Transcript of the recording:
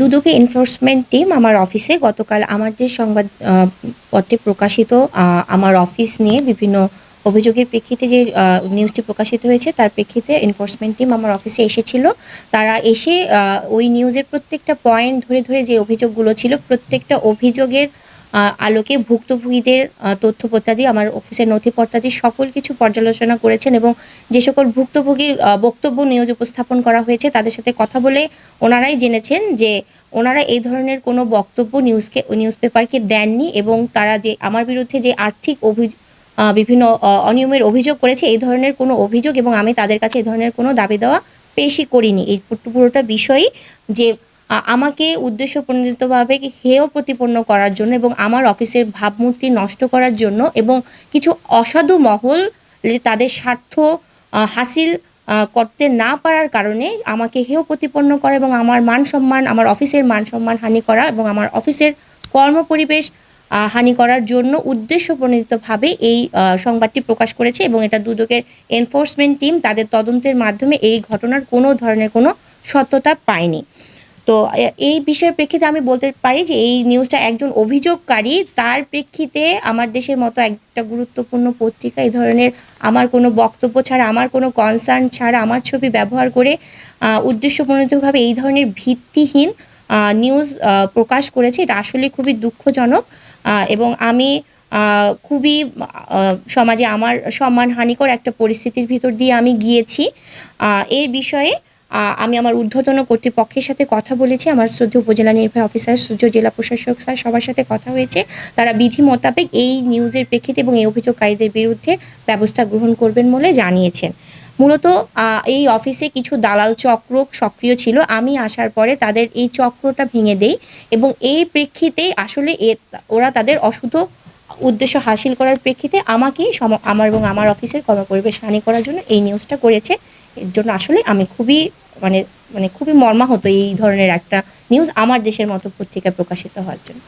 দুদকে enforcement team আমার অফিসে গতকাল আমার যে সংবাদ পত্রে প্রকাশিত আমার অফিস নিয়ে বিভিন্ন অভিযোগের প্রেক্ষিতে যে নিউজটি প্রকাশিত হয়েছে, তার প্রেক্ষিতে এনফোর্সমেন্ট টিম আমার অফিসে এসেছিল। তারা এসে ওই নিউজের প্রত্যেকটা পয়েন্ট ধরে ধরে যে অভিযোগগুলো ছিল, প্রত্যেকটা অভিযোগের আলোকে ভুক্তভোগীদের তথ্যপত্রাদি, আমার অফিসের নথিপত্রাদি, সকল কিছু পর্যালোচনা করেছেন এবং যে সকল ভুক্তভোগীর বক্তব্য নিউজ উপস্থাপন করা হয়েছে, তাদের সাথে কথা বলে ওনারাই জেনেছেন যে ওনারা এই ধরনের কোনো বক্তব্য নিউজকে নিউজ পেপারকে দেননি এবং তারা যে, আমার বিরুদ্ধে যে আর্থিক অভি বিভিন্ন অনিয়মের অভিযোগ করেছে, এই ধরনের কোনো অভিযোগ এবং আমি তাদের কাছে এই ধরনের কোনো দাবি দেওয়া পেশই করিনি। এই পুরো- পুরোটা বিষয়ই যে আমাকে উদ্দেশ্য প্রণোদিতভাবে হেয় প্রতিপন্ন করার জন্য এবং আমার অফিসের ভাবমূর্তি নষ্ট করার জন্য এবং কিছু অসাধু মহল তাদের স্বার্থ হাসিল করতে না পারার কারণে আমাকে হেয় প্রতিপন্ন করা এবং আমার মান সম্মান আমার অফিসের মান সম্মান হানি করা এবং আমার অফিসের কর্মপরিবেশ আ, হানি করার জন্য উদ্দেশ্য প্রণোদিতভাবে এই সংবাদটি প্রকাশ করেছে এবং এটা দুদকের এনফোর্সমেন্ট টিম তাদের তদন্তের মাধ্যমে এই ঘটনার কোনো ধরনের কোনো সত্যতা পায়নি। তো এই বিষয়ের প্রেক্ষিতে আমি বলতে পারি যে এই নিউজটা একজন অভিযোগকারী তার প্রেক্ষিতে আমার দেশের মতো একটা গুরুত্বপূর্ণ পত্রিকা এই ধরনের আমার কোনো বক্তব্য ছাড়া আমার কোনো কনসার্ন ছাড়া আমার ছবি ব্যবহার করে আহ, উদ্দেশ্যপ্রণোদিতভাবে এই ধরনের ভিত্তিহীন নিউজ প্রকাশ করেছে এটা আসলে খুবই দুঃখজনক। এবং আমি খুবই সমাজে আমার সম্মানহানিকর একটা পরিস্থিতির ভিতর দিয়ে আমি গিয়েছি। এর বিষয়ে আমি আমার ঊর্ধ্বতন কর্তৃপক্ষের সাথে কথা বলেছি, আমার শ্রদ্ধেয় উপজেলা নির্বাহী অফিসার শ্রদ্ধেয় জেলা প্রশাসক স্যার সবার সাথে কথা হয়েছে। তারা বিধি মোতাবেক এই নিউজের প্রেক্ষিতে এবং এই অভিযোগকারীদের বিরুদ্ধে ব্যবস্থা গ্রহণ করবেন বলে জানিয়েছেন। মূলত এই অফিসে কিছু দালাল চক্র সক্রিয় ছিল। আমি আসার পরে তাদের এই চক্রটা ভেঙে দেই এবং এই প্রেক্ষিতে আসলে এর ওরা তাদের অশুদ্ধ উদ্দেশ্য হাসিল করার প্রেক্ষিতে আমাকেই সম- আমার এবং আমার অফিসের কর্মপরিবেশ হানি করার জন্য এই নিউজটা করেছে। এর জন্য আসলে আমি খুবই মানে মানে খুবই মর্মাহত এই ধরনের একটা নিউজ আমার দেশের মতো পত্রিকায় প্রকাশিত হওয়ার জন্য।